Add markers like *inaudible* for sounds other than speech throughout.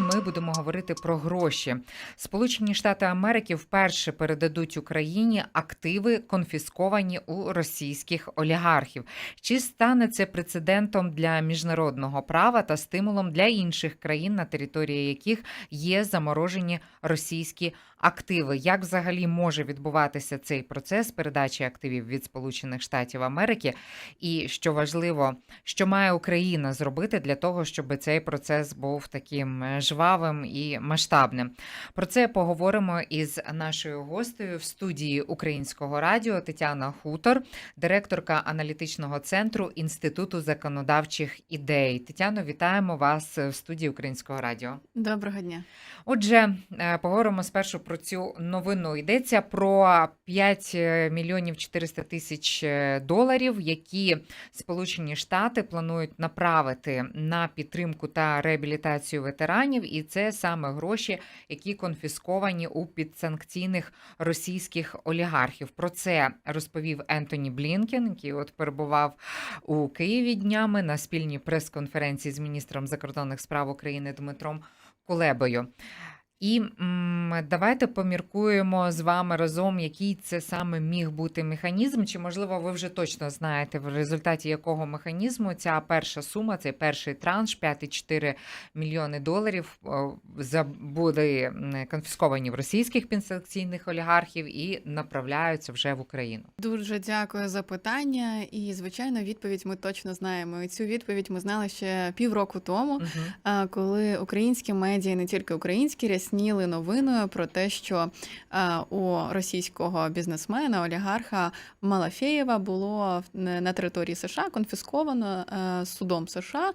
Ми будемо говорити про гроші. Сполучені Штати Америки вперше передадуть Україні активи, конфісковані у російських олігархів. Чи стане це прецедентом для міжнародного права та стимулом для інших країн, на території яких є заморожені російські активи? Як взагалі може відбуватися цей процес передачі активів від Сполучених Штатів Америки? І що важливо, що має Україна зробити для того, щоб цей процес був таким е, жвавим і масштабним? Про це поговоримо із нашою гостею в студії Українського радіо Тетяна Хутор, директорка аналітичного центру Інституту законодавчих ідей. Тетяно, вітаємо вас в студії Українського радіо. Доброго дня. Отже, е, поговоримо спершу про цю новину. Йдеться про 5 мільйонів 400 тисяч е, доларів, які Сполучені Штати планують направити на підтримку та реабілітацію ветеранів, і це саме гроші, які конфісковані у підсанкційних російських олігархів. Про це розповів Ентоні Блінкен, який от перебував у Києві днями на спільній прес-конференції з міністром закордонних справ України Дмитром Кулебою. І м, давайте поміркуємо з вами разом, який це саме міг бути механізм. Чи можливо ви вже точно знаєте, в результаті якого механізму ця перша сума, цей перший транш 5,4 мільйони доларів були конфісковані в російських підсанкційних олігархів і направляються вже в Україну. Дуже дякую за питання. І, звичайно, відповідь ми точно знаємо. І цю відповідь ми знали ще півроку тому, а, коли українські медіа, не тільки українські, рясніли новиною про те, що а, у російського бізнесмена, олігарха Малафєєва було на території США конфісковано е, судом США.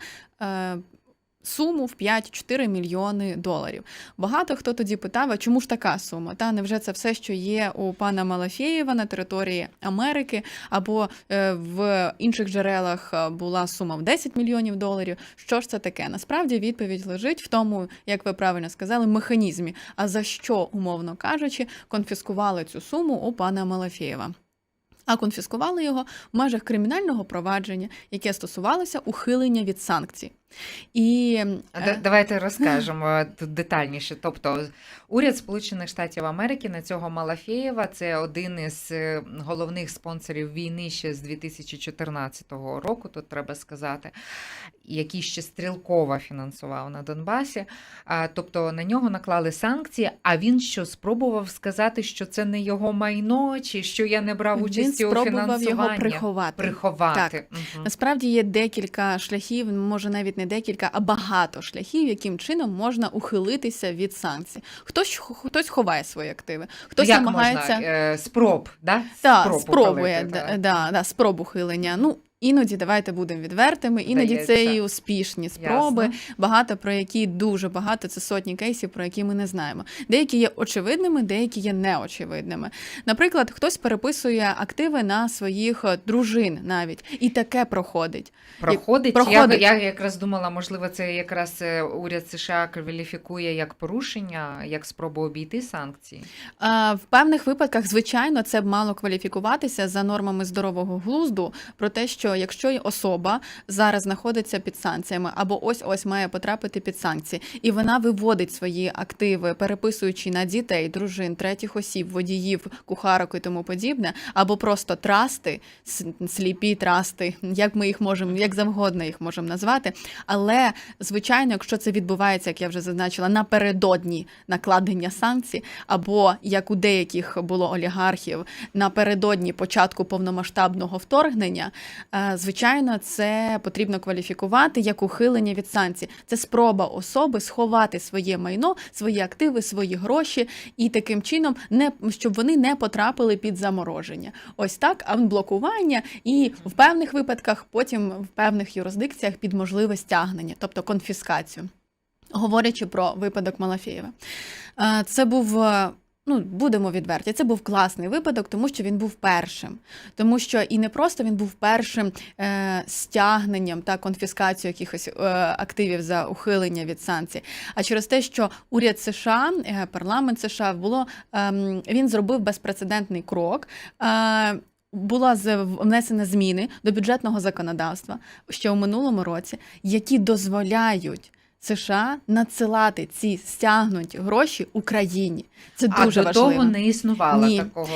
Суму в 5-4 мільйони доларів. Багато хто тоді питав, а чому ж така сума? Та невже це все, що є у пана Малафєєва на території Америки, або е, в інших джерелах е, була сума в 10 мільйонів доларів? Що ж це таке? Насправді відповідь лежить в тому, як ви правильно сказали, механізмі. А за що, умовно кажучи, конфіскували цю суму у пана Малафєєва? А конфіскували його в межах кримінального провадження, яке стосувалося ухилення від санкцій. І е, да- Давайте розкажемо *laughs* тут детальніше. Тобто, уряд Сполучених Штатів Америки на цього Малафєєва це один із е, головних спонсорів війни ще з 2014 року, тут треба сказати, який ще стрілково фінансував на Донбасі. Тобто на нього наклали санкції, а він що спробував сказати, що це не його майно, чи що я не брав він участі у спробував його фінансуванні. приховати. Приховати. Мгм. Насправді є декілька шляхів, може навіть не декілька, а багато шляхів, яким чином можна ухилитися від санкцій. Хтось хтось ховає свої активи, хтось Як намагається можна? Е, Спроб, да? та, Спроб спробує да, так. да, да, спроб ухилення. Ну іноді давайте будемо відвертими. Іноді це і успішні спроби. Ясно. Багато про які дуже багато. Це сотні кейсів, про які ми не знаємо. Деякі є очевидними, деякі є неочевидними. Наприклад, хтось переписує активи на своїх е, дружин навіть, і таке проходить. Проходить. проходить. Я, я якраз думала, можливо, це якраз е, уряд США кваліфікує як порушення, як спробу обійти санкції. А, В певних випадках, звичайно, це б мало кваліфікуватися за нормами здорового глузду про те, що якщо особа зараз знаходиться під санкціями або ось ось має потрапити під санкції, і вона виводить свої активи, переписуючи на дітей, дружин, третіх осіб, водіїв, кухарок і тому подібне, або просто трасти, сліпі трасти, як ми їх можемо, як завгодно їх можемо назвати. Але звичайно, якщо це відбувається, як я вже зазначила, напередодні накладення санкцій, або як у деяких було олігархів напередодні початку повномасштабного вторгнення, е, звичайно, це потрібно кваліфікувати як ухилення від санкцій. Це спроба особи сховати своє майно, свої активи, свої гроші, і таким чином не щоб вони не потрапили під замороження. Ось так, а блокування і в певних випадках, потім в певних юрисдикціях під можливе стягнення, тобто конфіскацію. Говорячи про випадок Малафєєва, Е, це був. Е, Ну, будемо відверті, це був класний випадок, тому що він був першим. Тому що і не просто він був першим е, стягненням та конфіскацією якихось е, активів за ухилення від санкцій, а через те, що уряд США, е, парламент США було ем, він зробив безпрецедентний крок. Е, була внесені зміни до бюджетного законодавства ще у минулому році, які дозволяють США надсилати ці стягнуті гроші Україні. Це А дуже до важливо. того не існувало Ні. такого.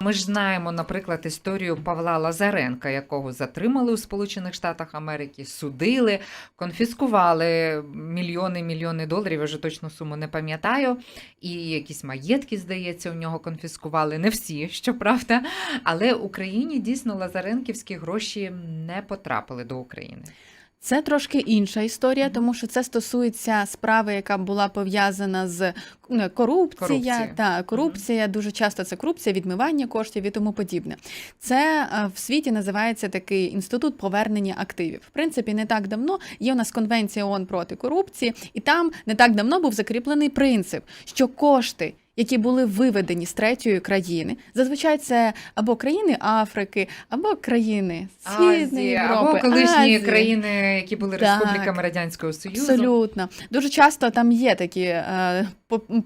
Ми ж знаємо, наприклад, історію Павла Лазаренка, якого затримали у Сполучених Штатах Америки, судили, конфіскували мільйони мільйони доларів. Я вже точну суму не пам'ятаю. І якісь маєтки, здається, у нього конфіскували. Не всі, щоправда. Але Україні дійсно лазаренківські гроші не потрапили до України. Це трошки інша історія, тому що це стосується справи, яка була пов'язана з ну, корупція. Корупція. Та корупція дуже часто це корупція, відмивання коштів і тому подібне. Це е, в світі називається такий інститут повернення активів. В принципі, не так давно є у нас конвенція ООН проти корупції, і там не так давно був закріплений принцип, що кошти. Які були виведені з третьої країни, зазвичай це або країни Африки, або країни Східної Європи, або колишні Азії. країни, які були Так. республіками Радянського Союзу. Абсолютно. Дуже часто там є такі е,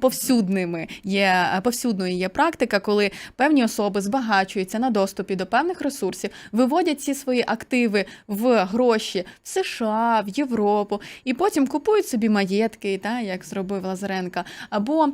повсюдними, є е, повсюдною є практика, коли певні особи збагачуються на доступі до певних ресурсів, виводять ці свої активи в гроші в США, в Європу, і потім купують собі маєтки, та, як зробив Лазаренка, або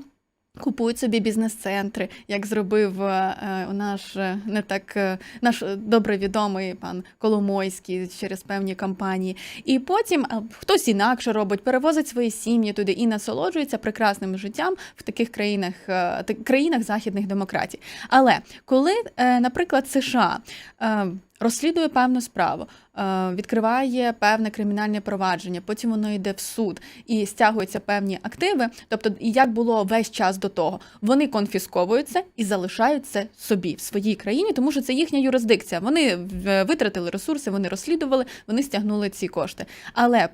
Купують собі бізнес-центри, як зробив е, е, наш е, не так е, наш е, добре відомий пан Коломойський через певні кампанії. І потім а, хтось інакше робить, перевозить свої сім'ї туди і насолоджується прекрасним життям в таких країнах, е, країнах західних демократій. Але коли, е, наприклад, США е, розслідує певну справу, е, відкриває певне кримінальне провадження, потім воно йде в суд і стягуються певні активи. Тобто, як було весь час до того, вони конфісковуються і залишаються собі в своїй країні, тому що це їхня юрисдикція. Вони е, витратили ресурси, вони розслідували, вони стягнули ці кошти. Але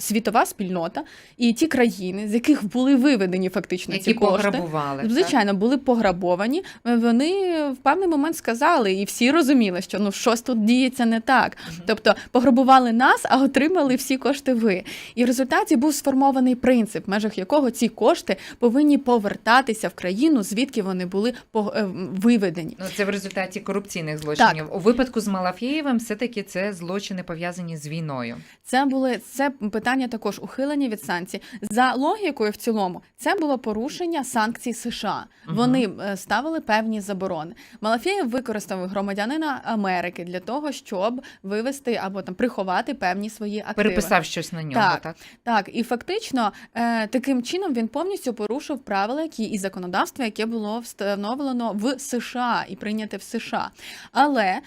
світова спільнота і ті країни, з яких були виведені фактично які ці кошти. пограбували. так? Звичайно, були пограбовані. Е, Вони в певний момент сказали, і всі розуміли, що ну щось тут діється не так. Мгм. Тобто пограбували нас, а отримали всі кошти ви. І в результаті був сформований принцип, в межах якого ці кошти повинні повертатися в країну, звідки вони були е, виведені. Ну, це в результаті корупційних злочинів. У випадку з Малафєєвим все-таки це злочини пов'язані з війною. Це були це питання також ухилення від санкцій. За логікою, в цілому, це було порушення санкцій США. Вони е, ставили певні заборони. Малафєєв використав громадянина Америки для того, щоб вивести або там приховати певні свої активи. Переписав щось на нього, Так. так? Так, і фактично е, таким чином він повністю порушив правила, які і законодавство, яке було встановлено в США і прийняте в США. Але е,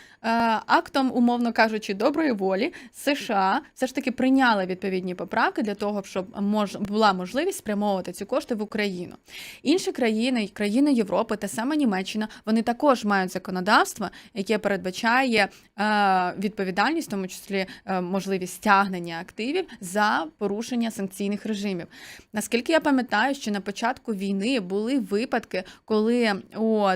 актом, умовно кажучи, доброї волі США все ж таки прийняли відповідні поправки для того, щоб мож, була можливість спрямовувати ці кошти в Україну. Інші країни, країни Європи, та саме Німеччина, вони також мають законодавство, яке передбачає е, відповідальність, в тому числі е, можливість стягнення активів за порушення санкційних режимів. Наскільки я пам'ятаю, що на початку війни були випадки, коли у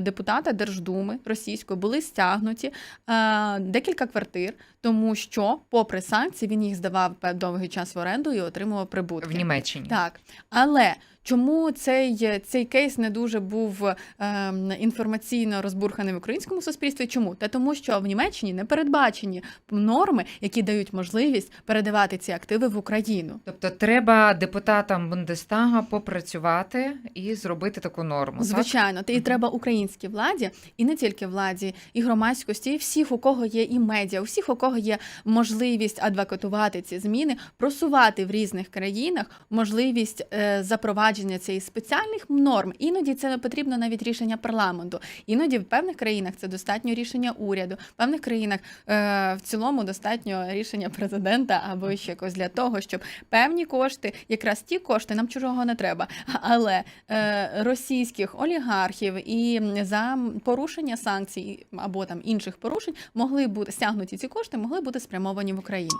депутата Держдуми російської були стягнуті е, декілька квартир, тому що, попри санкції, він їх здавав пе- довгий час в оренду і отримував прибутки. В Німеччині. Так, але чому цей, цей кейс не дуже був ем, інформаційно розбурханий в українському суспільстві? Чому? Та тому, що в Німеччині не передбачені норми, які дають можливість передавати ці активи в Україну. Тобто треба депутатам Бундестага попрацювати і зробити таку норму. Звичайно, та і треба українській владі, і не тільки владі, і громадськості, і всіх, у кого є і медіа, у всіх, у кого є можливість адвокатувати ці зміни, просувати в різних країнах можливість е, запровадження цієї спеціальних норм. Іноді це потрібно навіть рішення парламенту. Іноді в певних країнах це достатньо рішення уряду, в певних країнах е, в цілому достатньо рішення президента або ще якось для того, щоб певні кошти, якраз ті кошти, нам чужого не треба, але е, російських олігархів і за порушення санкцій або там інших порушень могли бути стягнуті ці кошти, могли бути спрямовані в Україну.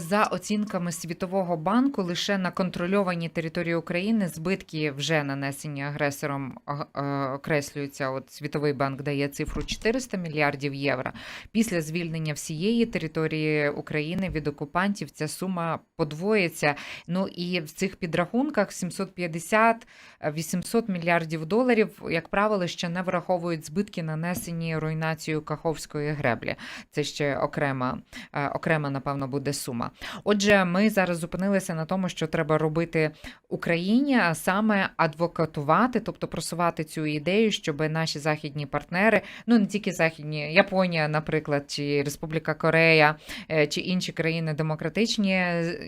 За оцінками Світового банку, лише на контрольованій території України збитки вже нанесені агресором окреслюються. От Світовий банк дає цифру 400 мільярдів євро. Після звільнення всієї території України від окупантів ця сума подвоїться. Ну і в цих підрахунках 750-800 мільярдів доларів, як правило, ще не враховують збитки, нанесені руйнацією Каховської греблі. Це ще окрема, е, окрема, напевно, буде сума. Отже, ми зараз зупинилися на тому, що треба робити Україні, а саме адвокатувати, тобто просувати цю ідею, щоб наші західні партнери, ну не тільки західні, Японія, наприклад, чи Республіка Корея, е, чи інші країни демократичні,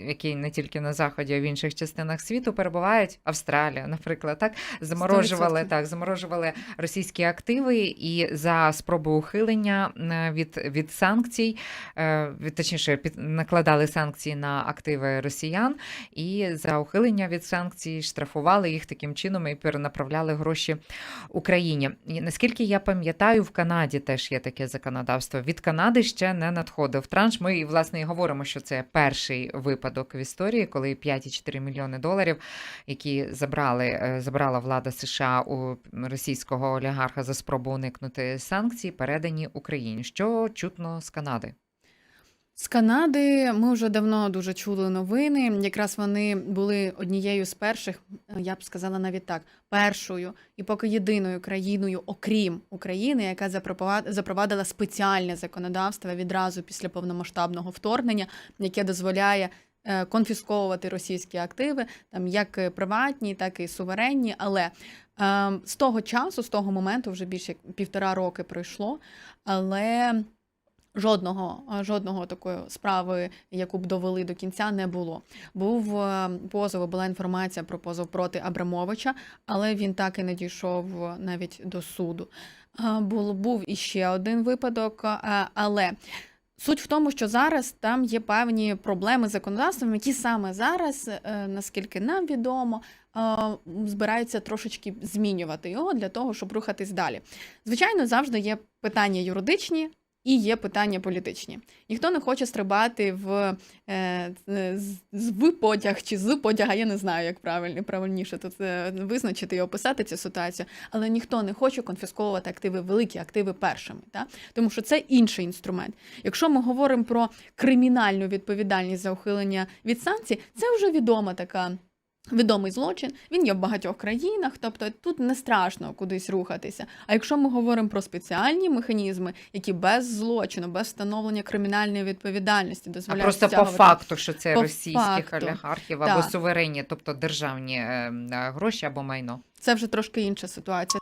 які не тільки на заході, а в інших частинах світу перебувають. Австралія, наприклад, так заморожували 100%. так, заморожували російські активи і за спробу ухилення е, від, від санкцій, е, від точніше, під накладали санкції на активи росіян, і за ухилення від санкцій штрафували їх таким чином і перенаправляли гроші Україні. І наскільки я пам'ятаю, в Канаді теж є таке законодавство. Від Канади ще не надходив транш. Ми і власне і говоримо, що це перший випадок в історії, коли 5,4 мільйони доларів, які забрали е, забрала влада США у російського олігарха за спробу уникнути санкцій, передані Україні. Що чутно з Канади? З Канади ми вже давно дуже чули новини. Якраз вони були однією з перших, е, я б сказала навіть так, першою і поки єдиною країною, окрім України, яка запровадила спеціальне законодавство відразу після повномасштабного вторгнення, яке дозволяє е, конфісковувати російські активи, там як приватні, так і суверенні. Але е, з того часу, з того моменту, вже більше як півтора роки пройшло, але Жодного, жодного такої справи, яку б довели до кінця, не було. Був е, позов, була інформація про позов проти Абрамовича, але він так і не дійшов е, навіть до суду. Був, був іще один випадок, але суть в тому, що зараз там є певні проблеми з законодавством, які саме зараз, е, наскільки нам відомо, збираються трошечки змінювати його для того, щоб рухатись далі. Звичайно, завжди є питання юридичні. І є питання політичні. Ніхто не хоче стрибати в, е, з, потяг чи з потяга, я не знаю, як правильно, правильніше тут е, визначити і описати цю ситуацію, але ніхто не хоче конфісковувати активи, великі активи першими. Та? Тому що це інший інструмент. Якщо ми говоримо про кримінальну відповідальність за ухилення від санкцій, це вже відома така. Відомий злочин, він є в багатьох країнах, тобто тут не страшно кудись рухатися. А якщо ми говоримо про спеціальні механізми, які без злочину, без встановлення кримінальної відповідальності А просто просто по факту, що це По російських факту. олігархів або суверенні, тобто державні е, гроші або майно. це вже трошки інша ситуація.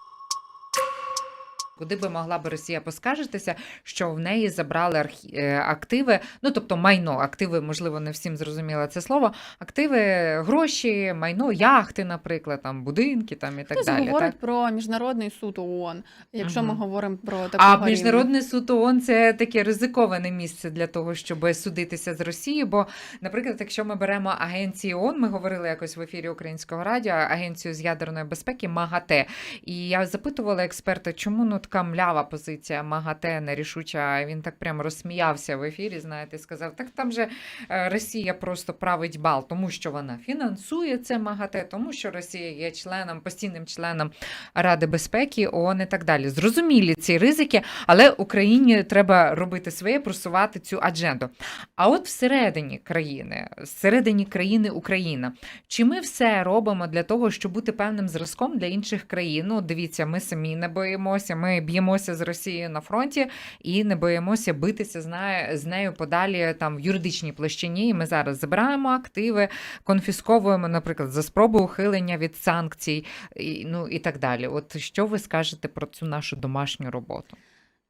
Куди би могла би Росія поскаржитися, що в неї забрали архі... е, активи, ну тобто майно, активи, можливо, не всім зрозуміло це слово. Активи, гроші, майно, яхти, наприклад, там будинки, там і так Хтось далі. говорить Так? про міжнародний суд ООН, якщо ми говоримо про такого А рівня. міжнародний суд ООН – це таке ризиковане місце для того, щоб судитися з Росією. Бо, наприклад, якщо ми беремо агенції ООН, ми говорили якось в ефірі Українського радіо, агенцію з ядерної безпеки МАГАТЕ. І я запитувала експерта, чому ну така млява позиція МАГАТЕ нерішуча. Він так прямо розсміявся в ефірі. Знаєте, сказав: так там же е, Росія просто править бал, тому що вона фінансує це МАГАТЕ, тому що Росія є членом, постійним членом Ради безпеки ООН і так далі. Зрозумілі ці ризики, але Україні треба робити своє, просувати цю адженду. А от всередині країни, всередині країни Україна, чи ми все робимо для того, щоб бути певним зразком для інших країн? Ну, дивіться, ми самі не боїмося, ми б'ємося з Росією на фронті і не боїмося битися з нею, з нею подалі там в юридичній площині. І ми зараз забираємо активи, конфісковуємо, наприклад, за спробу ухилення від санкцій, і, ну і так далі. От що ви скажете про цю нашу домашню роботу?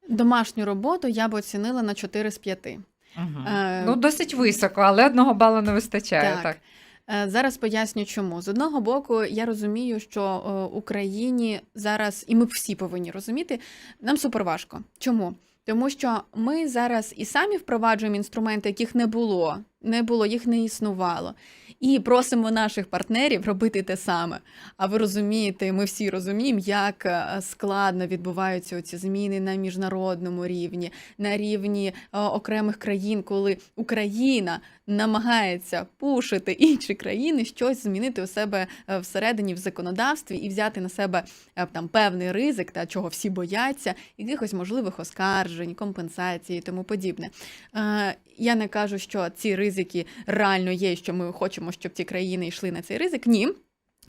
Домашню роботу я б оцінила на 4 з 5. Угу. Е, Ну, досить високо, але одного балу не вистачає. Так. Так. Е, Зараз поясню, чому з одного боку, я розумію, що е, Україні зараз, і ми всі повинні розуміти, нам супер важко. Чому? Тому що ми зараз і самі впроваджуємо інструменти, яких не було не було, їх не існувало. І просимо наших партнерів робити те саме. А ви розумієте, ми всі розуміємо, як е, складно відбуваються ці зміни на міжнародному рівні, на рівні е, окремих країн, коли Україна намагається пушити інші країни щось змінити у себе е, всередині в законодавстві і взяти на себе там певний ризик, та чого всі бояться, якихось можливих оскаржень, компенсацій і тому подібне. Я не кажу, що ці ризики реально є, що ми хочемо, щоб ці країни йшли на цей ризик. Ні.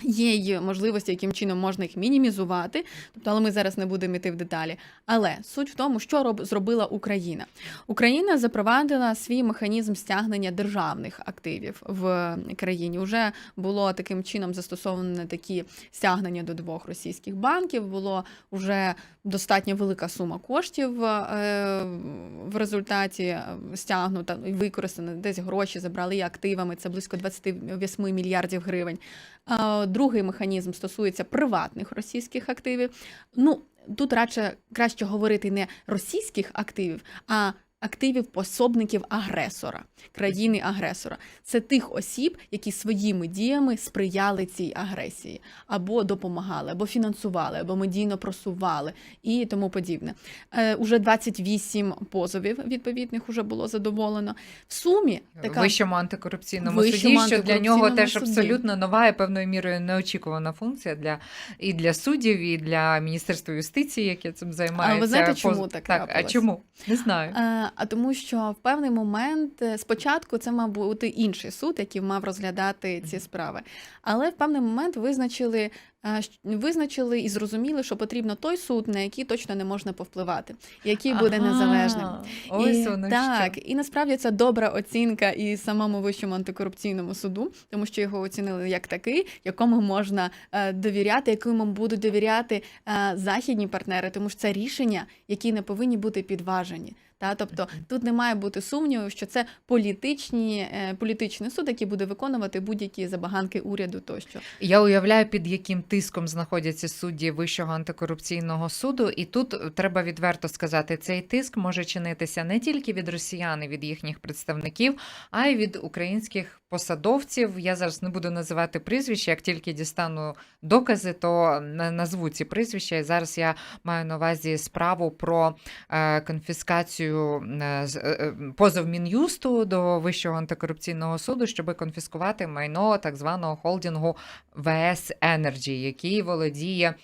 Є й можливості, яким чином можна їх мінімізувати, тобто, але ми зараз не будемо йти в деталі. Але суть в тому, що роб, зробила Україна. Україна запровадила свій механізм стягнення державних активів в країні. Уже було таким чином застосовано такі стягнення до двох російських банків. Було вже достатньо велика сума коштів е, в результаті е, стягнута і використана. Десь гроші забрали і активами. Це близько 28 мільярдів гривень. Другий механізм стосується приватних російських активів. Ну тут радше краще говорити не російських активів, а активів пособників агресора, країни-агресора. Це тих осіб, які своїми діями сприяли цій агресії, або допомагали, або фінансували, або медійно просували і тому подібне. Е, уже 28 позовів відповідних уже було задоволено. В сумі така Вищому антикорупційному Вищому суді, що для нього теж суді. абсолютно нова і певною мірою неочікувана функція для і для суддів, і для Міністерства юстиції, яке цим займається. знаєте, Поз- чому так так? А чому? Не знаю. А тому, що в певний момент е, спочатку це мав бути інший суд, який мав розглядати ці справи. Але в певний момент визначили, е, визначили і зрозуміли, що потрібно той суд, на який точно не можна повпливати, який буде Ага, незалежним. Ось і, воно так, що. і насправді це добра оцінка і самому вищому антикорупційному суду, тому що його оцінили як такий, якому можна е, довіряти, якому будуть довіряти західні партнери, тому що це рішення, які не повинні бути підважені. Та, тобто тут не має бути сумніву, що це політичні, е, політичний суд, який буде виконувати будь-які забаганки уряду тощо. Я уявляю, під яким тиском знаходяться судді Вищого антикорупційного суду, і тут треба відверто сказати, цей тиск може чинитися не тільки від росіян і від їхніх представників, а й від українських посадовців. Я зараз не буду називати прізвища. Як тільки дістану докази, то на- назву ці прізвища. І зараз я маю на увазі справу про е, конфіскацію е, з- е, е, позов Мін'юсту до Вищого антикорупційного суду, щоб конфіскувати майно так званого холдингу ВС Енерджі, який володіє.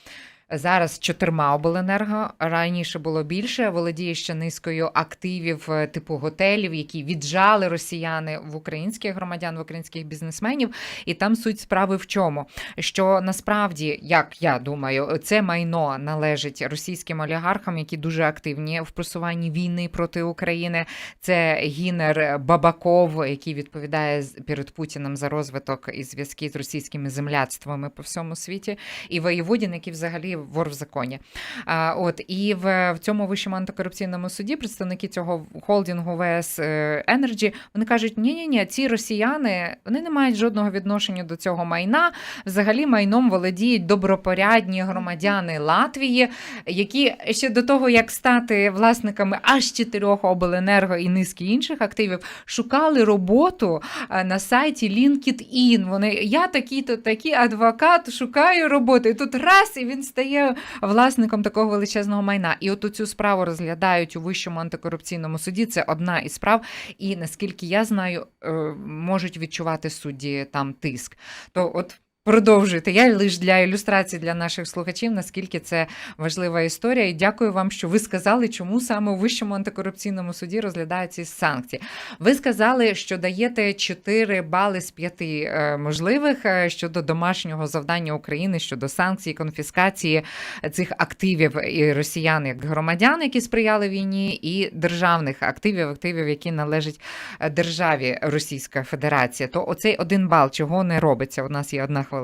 Зараз чотирма обленерго раніше було більше. Володіє ще низкою активів е, типу готелів, які віджали росіяни в українських громадян, в українських бізнесменів. І там суть справи в чому? Що насправді, як я думаю, це майно належить російським олігархам, які дуже активні в просуванні війни проти України. Це Гінер Бабаков, який відповідає перед Путіним за розвиток і зв'язки з російськими земляцтвами по всьому світі, і Воєводін, який взагалі вор в законі. А, от і в, в цьому вищому антикорупційному суді представники цього холдингу ВС Енерджі вони кажуть: ні, ні, ні, ці росіяни вони не мають жодного відношення до цього майна. Взагалі майном володіють добропорядні громадяни Латвії, які ще до того, як стати власниками аж чотирьох обленерго і низки інших активів, шукали роботу е, на сайті LinkedIn. Вони я такий-то такий адвокат, шукаю роботу. І тут раз і він стає власником такого величезного майна. І от цю справу розглядають у вищому антикорупційному суді. Це одна із справ. І наскільки я знаю, е, можуть відчувати судді там тиск. То от. Продовжуйте. Я лише для ілюстрації для наших слухачів, наскільки це важлива історія. І дякую вам, що ви сказали, чому саме у Вищому антикорупційному суді розглядаються санкції. Ви сказали, що даєте 4 бали з 5 е, можливих е, щодо домашнього завдання України щодо санкцій, конфіскації цих активів і росіян як громадян, які сприяли війні, і державних активів, активів, які належать е, державі Російська Федерація. То оцей один бал чого не робиться? У нас є одна хвилина.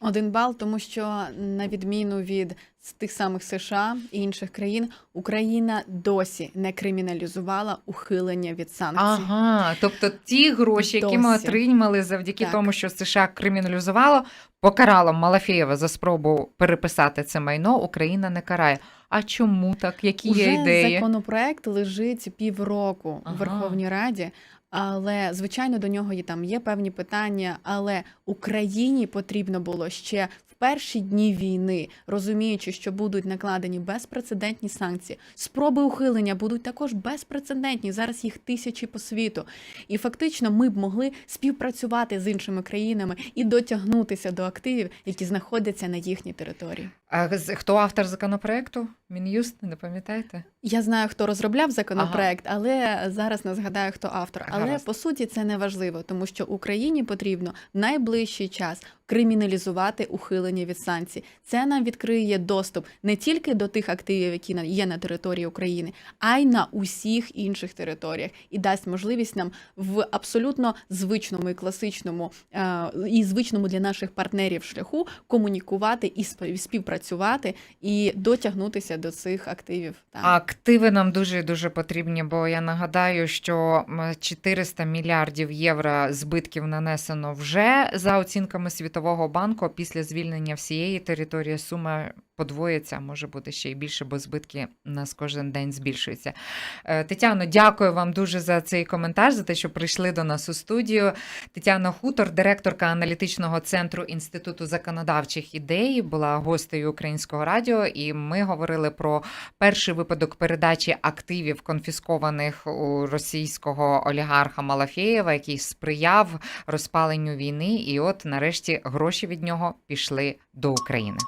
Один бал, тому що на відміну від тих самих США і інших країн, Україна досі не криміналізувала ухилення від санкцій. Ага, тобто ті гроші, які ми отримали завдяки Так. тому, що США криміналізувало, покарало Малафєєва за спробу переписати це майно, Україна не карає. А чому так? Які Уже є ідеї? законопроект лежить півроку Ага. у Верховній Раді, Але звичайно до нього є там є певні питання. Але Україні потрібно було ще в перші дні війни, розуміючи, що будуть накладені безпрецедентні санкції, спроби ухилення будуть також безпрецедентні. Зараз їх тисячі по світу. І фактично ми б могли співпрацювати з іншими країнами і дотягнутися до активів, які знаходяться на їхній території. А хто автор законопроекту? Мін'юст, не пам'ятаєте? Я знаю, хто розробляв законопроект, але зараз не згадаю, хто автор. Але Гаразд. по суті це не важливо, тому що Україні потрібно в найближчий час криміналізувати ухилення від санкцій. Це нам відкриє доступ не тільки до тих активів, які є на території України, а й на усіх інших територіях, і дасть можливість нам в абсолютно звичному і класичному е, і звичному для наших партнерів шляху комунікувати і спів- співпрацювати і дотягнутися до цих активів. Так. Активи нам дуже дуже потрібні, бо я нагадаю, що м, 400 мільярдів євро збитків нанесено вже за оцінками Світового банку. Після звільнення всієї території сума подвоїться, може бути ще й більше, бо збитки нас кожен день збільшуються. Е, Тетяно, дякую вам дуже за цей коментар, за те, що прийшли до нас у студію. Тетяна Хутор, директорка аналітичного центру Інституту законодавчих ідей, була гостею українського радіо, і ми говорили про перший випадок передачі активів, конфіскованих у російського олігарха Малафєєва, який сприяв розпаленню війни, і от нарешті гроші від нього пішли до України.